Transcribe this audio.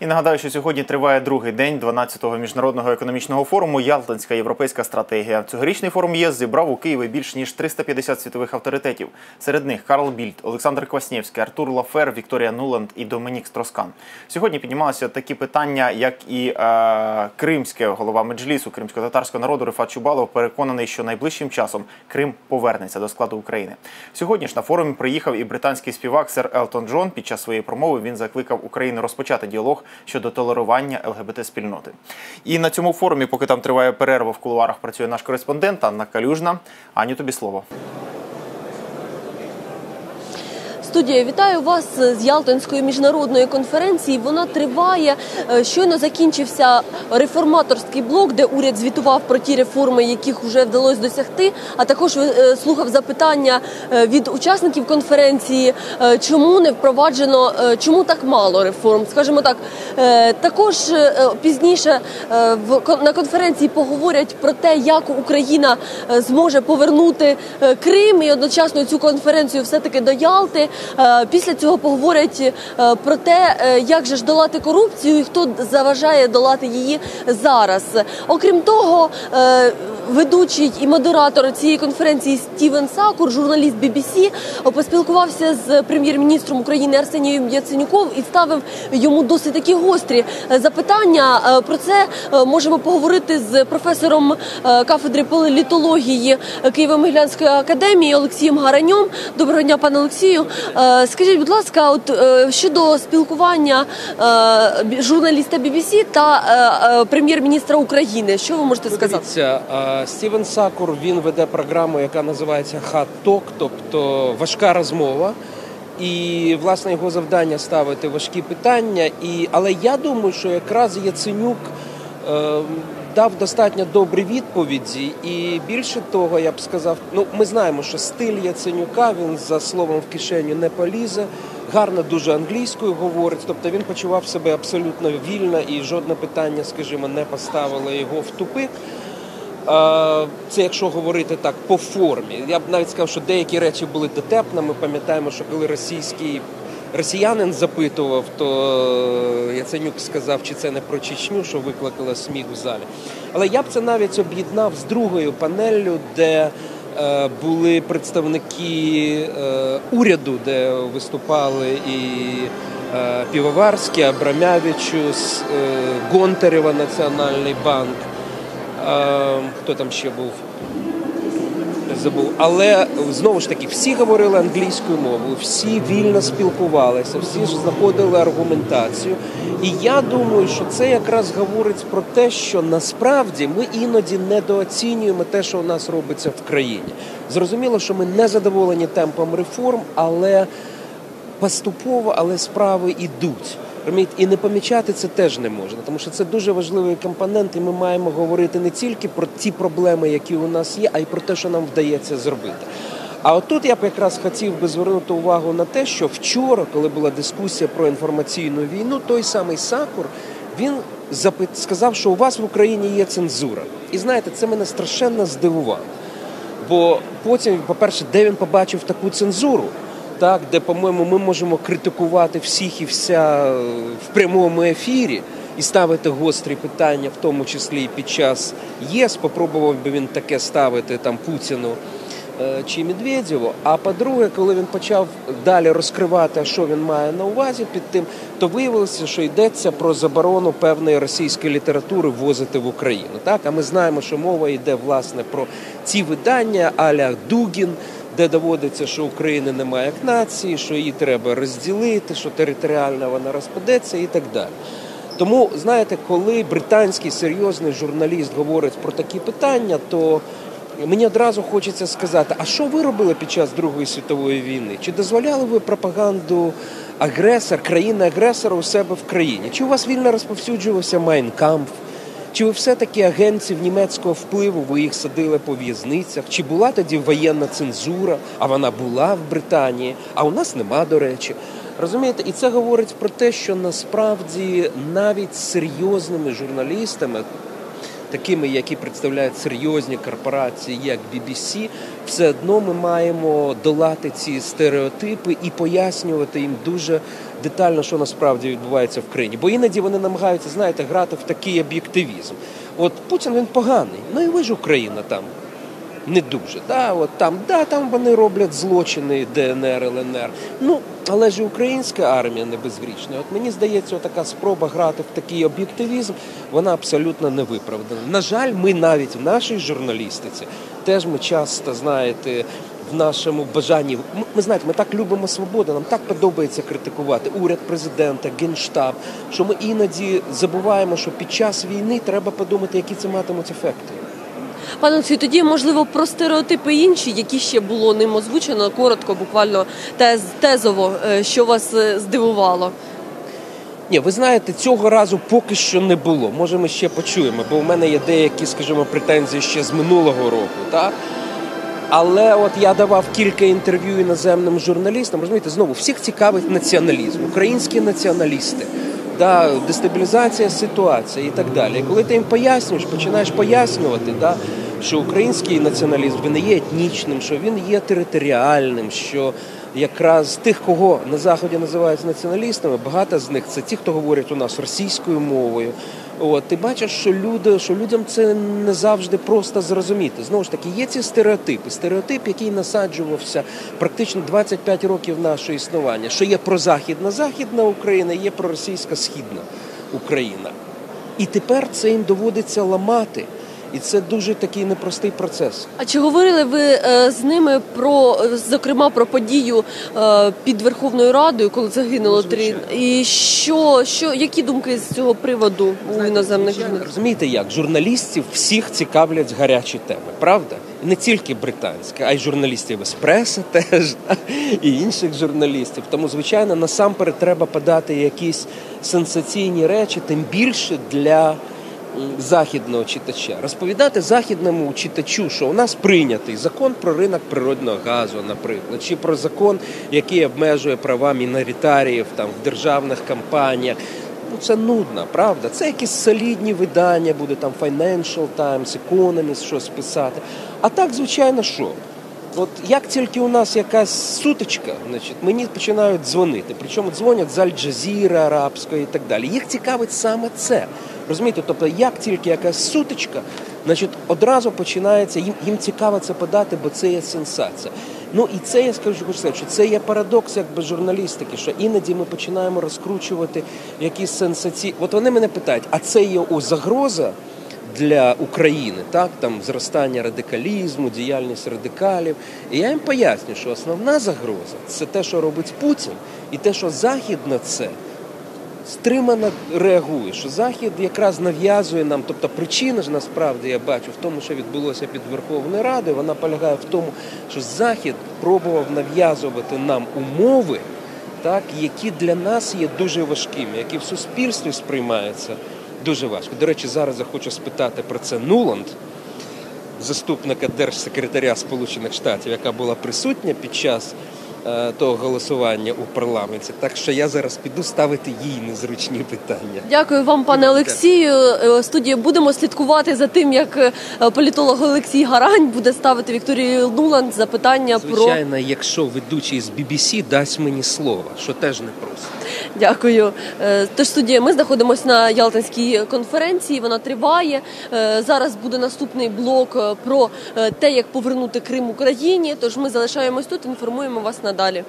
І нагадаю, що сьогодні триває другий день 12-го міжнародного економічного форуму Ялтинська європейська стратегія. Цьогорічний форум ЄС зібрав у Києві більш ніж 350 світових авторитетів. Серед них Карл Більд, Олександр Кваснєвський, Артур Лафер, Вікторія Нуланд і Домінік Строскан. Сьогодні піднімалися такі питання, як і е, кримське голова меджлісу кримсько-татарського народу Рифат Чубалов переконаний, що найближчим часом Крим повернеться до складу України. Сьогодні ж на форумі приїхав і британський співак сер Елтон Джон. Під час своєї промови він закликав Україну розпочати діалог щодо толерування ЛГБТ-спільноти. І на цьому форумі, поки там триває перерва в кулуарах, працює наш кореспондент Анна Калюжна. Аню, тобі слово. Студія, вітаю вас з Ялтинської міжнародної конференції. Вона триває. Е, Щойно закінчився реформаторський блок, де уряд звітував про ті реформи, яких вже вдалося досягти. А також е, слухав запитання е, від учасників конференції, чому не впроваджено, чому так мало реформ. Скажімо так, також пізніше на конференції поговорять про те, як Україна зможе повернути Крим і одночасно цю конференцію все таки до Ялти. Е, Після цього поговорять е, про те, е, як же ж долати корупцію і хто заважає долати її зараз. Окрім того, ведучий і модератор цієї конференції Стівен Сакур, журналіст BBC, поспілкувався з прем'єр-міністром України Арсенієм Яценюком і ставив йому досить такі гострі запитання. Про це можемо поговорити з професором кафедри політології Києво-Могилянської академії Олексієм Гараньом. Доброго дня, пане Олексію. Е, Скажіть, будь ласка, от е, щодо спілкування е, журналіста BBC та прем'єр-міністра України, що ви можете сказати? Дивіться, Стівен Сакур він веде програму, яка називається Talk, тобто важка розмова. І власне його завдання ставити важкі питання. І, але я думаю, що якраз Яценюк е, дав достатньо добрі відповіді. І більше того, я б сказав, ну ми знаємо, що стиль Яценюка він за словом в кишеню не полізе. Гарно дуже англійською говорить, тобто він почував себе абсолютно вільно і жодне питання, скажімо, не поставило його в тупик. Це якщо говорити так по формі. Я б навіть сказав, що деякі речі були дотепно. Ми пам'ятаємо, що коли російський росіянин запитував, то Яценюк сказав, чи це не про Чечню, що викликало сміх в залі. Але я б це навіть об'єднав з другою панеллю, де е, були представники е, уряду, де виступали і е, Півоварський, Абрамявичус, е, Гонтарева Національний банк. Е, Хто там ще був? Забув. Але знову ж таки, всі говорили англійською мовою, всі вільно спілкувалися, всі ж знаходили аргументацію. І я думаю, що це якраз говорить про те, що насправді ми іноді недооцінюємо те, що у нас робиться в країні. Зрозуміло, що ми не задоволені темпом реформ, але поступово, але справи йдуть. Розумієте? І не помічати це теж не можна, тому що це дуже важливий компонент, і ми маємо говорити не тільки про ті проблеми, які у нас є, а й про те, що нам вдається зробити. А отут я б якраз хотів би звернути увагу на те, що вчора, коли була дискусія про інформаційну війну, той самий Сакур він сказав, що у вас в Україні є цензура. І знаєте, це мене страшенно здивувало. Бо потім, по-перше, де він побачив таку цензуру, так, де, по-моєму, ми можемо критикувати всіх і вся е, в прямому ефірі і ставити гострі питання, в тому числі і під час ЄС. Попробував би він таке ставити там Путіну е, чи Медведєву. А по-друге, коли він почав далі розкривати, що він має на увазі під тим, то виявилося, що йдеться про заборону певної російської літератури ввозити в Україну. Так, а ми знаємо, що мова йде власне про ці видання аля Дугін. Де доводиться, що України немає як нації, що її треба розділити, що територіально вона розпадеться і так далі. Тому, знаєте, коли британський серйозний журналіст говорить про такі питання, то мені одразу хочеться сказати: а що ви робили під час Другої світової війни? Чи дозволяли ви пропаганду агресор, країни-агресора у себе в країні? Чи у вас вільно розповсюджувався Майнкамп? Чи ви все-таки агентів німецького впливу, ви їх садили по в'язницях? Чи була тоді воєнна цензура? А вона була в Британії, а у нас нема, до речі. Розумієте, і це говорить про те, що насправді навіть серйозними журналістами, такими, які представляють серйозні корпорації, як BBC, все одно ми маємо долати ці стереотипи і пояснювати їм дуже детально, що насправді відбувається в країні. Бо іноді вони намагаються, знаєте, грати в такий об'єктивізм. От Путін він поганий, ну і ви ж Україна там не дуже. Да, от там, да, там вони роблять злочини ДНР, ЛНР. Ну, але ж і українська армія не безгрішна. От мені здається, така спроба грати в такий об'єктивізм, вона абсолютно не виправдана. На жаль, ми навіть в нашій журналістиці теж ми часто, знаєте, в нашому бажанні. Ми, ми знаєте, ми так любимо свободу, нам так подобається критикувати уряд президента, генштаб, що ми іноді забуваємо, що під час війни треба подумати, які це матимуть ефекти. Пане Олексію, тоді можливо про стереотипи інші, які ще було ним озвучено коротко, буквально тез, тезово, е, що вас е, здивувало. Ні, ви знаєте, цього разу поки що не було. Може, ми ще почуємо, бо в мене є деякі, скажімо, претензії ще з минулого року. Так? Але от я давав кілька інтерв'ю іноземним журналістам. Розумієте, знову всіх цікавить націоналізм, українські націоналісти, да, дестабілізація ситуації і так далі. І коли ти їм пояснюєш, починаєш пояснювати, да, що український націоналізм він не є етнічним, що він є територіальним, що якраз тих, кого на заході називають націоналістами, багато з них це ті, хто говорять у нас російською мовою. От ти бачиш, що люди, що людям це не завжди просто зрозуміти. Знову ж таки, є ці стереотипи. Стереотип, який насаджувався практично 25 років нашого існування. Що є прозахідна західна Україна, є проросійська східна Україна. І тепер це їм доводиться ламати. І це дуже такий непростий процес. А чи говорили ви е, з ними про, зокрема, про подію е, під Верховною Радою, коли загинуло Ну, три? І що, що, які думки з цього приводу у іноземних журналістів? Розумієте як? Журналістів всіх цікавлять гарячі теми, правда? І не тільки британські, а й журналістів Еспреса теж, і інших журналістів. Тому, звичайно, насамперед треба подати якісь сенсаційні речі, тим більше для західного читача. Розповідати західному читачу, що у нас прийнятий закон про ринок природного газу, наприклад, чи про закон, який обмежує права міноритаріїв там в державних компаніях. Ну, це нудно, правда? Це якісь солідні видання, буде там Financial Times, Economist щось писати. А так, звичайно, що? От як тільки у нас якась сутичка, значить, мені починають дзвонити. Причому дзвонять з Аль-Джазіри арабської і так далі. Їх цікавить саме це. Розумієте, тобто, як тільки якась сутичка, значить, одразу починається, їм, їм цікаво це подати, бо це є сенсація. Ну і це я скажу, хочу сказати, що це є парадокс якби журналістики, що іноді ми починаємо розкручувати якісь сенсації. От вони мене питають, а це є о, загроза для України, так там зростання радикалізму, діяльність радикалів. І я їм поясню, що основна загроза це те, що робить Путін, і те, що Захід на це стримано реагує, що Захід якраз нав'язує нам, тобто причина ж насправді я бачу в тому, що відбулося під Верховною Радою, вона полягає в тому, що Захід пробував нав'язувати нам умови, так, які для нас є дуже важкими, які в суспільстві сприймаються дуже важко. До речі, зараз я хочу спитати про це Нуланд, заступника держсекретаря Сполучених Штатів, яка була присутня під час того голосування у парламенті. Так що я зараз піду ставити їй незручні питання. Дякую вам, пане Олексію. Е, Студія будемо слідкувати за тим, як е, політолог Олексій Гарань буде ставити Вікторії Нуланд запитання про Звичайно, якщо ведучий з BBC дасть мені слово, що теж не просто. Дякую. Е, Тож студія, ми знаходимося на Ялтинській конференції. Вона триває. Е, Зараз буде наступний блок е, про те, як повернути Крим Україні. Тож ми залишаємось тут, інформуємо вас надалі.